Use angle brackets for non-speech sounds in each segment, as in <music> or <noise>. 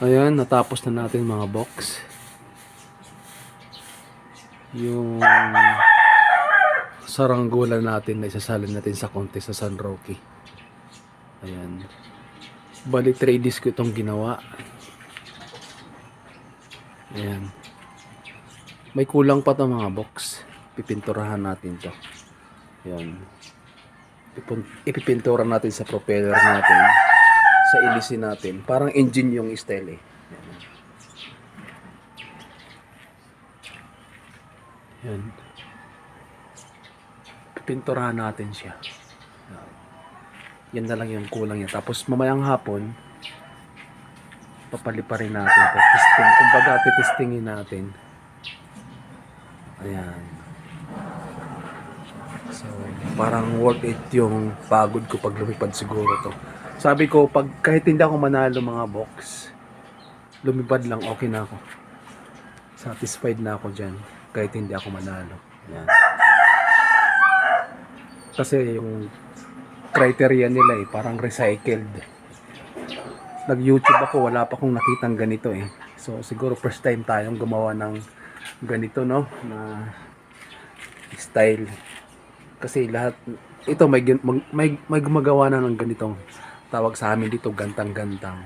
Ayan, natapos na natin mga box. Yung saranggola natin na isasalin natin sa contest sa San Roque. Ayan. Bali 3 days ko itong ginawa. Ayan. May kulang pa to mga box. Pipinturahan natin to. Ayan. Ipipintura natin sa propeller natin. Sa ilisin natin. Parang engine yung style eh. Ayan. Pipinturahan natin siya. Yan na lang yung kulang niya. Tapos mamayang hapon, papaliparin natin to. Testing. Kumbaga, titestingin natin. Ayan. So, parang worth it yung pagod ko pag lumipad siguro to. Sabi ko, pag kahit hindi ako manalo mga box, lumipad lang, okay na ako. Satisfied na ako dyan, kahit hindi ako manalo. Ayan. Kasi yung criteria nila eh, parang recycled. Nag-YouTube ako, wala pa akong nakitang ganito eh. So siguro first time tayong gumawa ng ganito no, na style. Kasi lahat, ito may, may, may gumagawa na ng ganitong tawag sa amin dito gantang-gantang.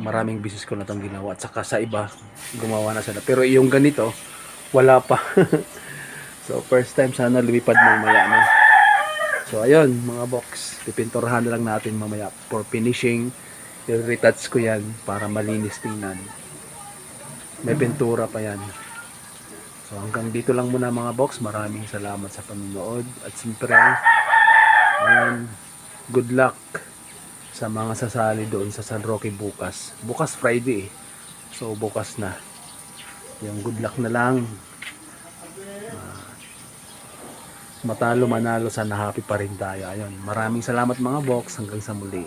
Maraming business ko na itong ginawa. At saka sa iba, gumawa na sila. Pero yung ganito, wala pa. <laughs> so first time sana lumipad mamaya no. So ayun mga box, pipinturahan lang natin mamaya for finishing. I-retouch ko yan para malinis tingnan. May pintura pa yan. So hanggang dito lang muna mga box. Maraming salamat sa panonood. At siyempre, ayun, good luck sa mga sasali doon sa San Roque bukas. Bukas Friday eh. So bukas na. Yung good luck na lang. matalo manalo sana happy pa rin tayo ayun maraming salamat mga box hanggang sa muli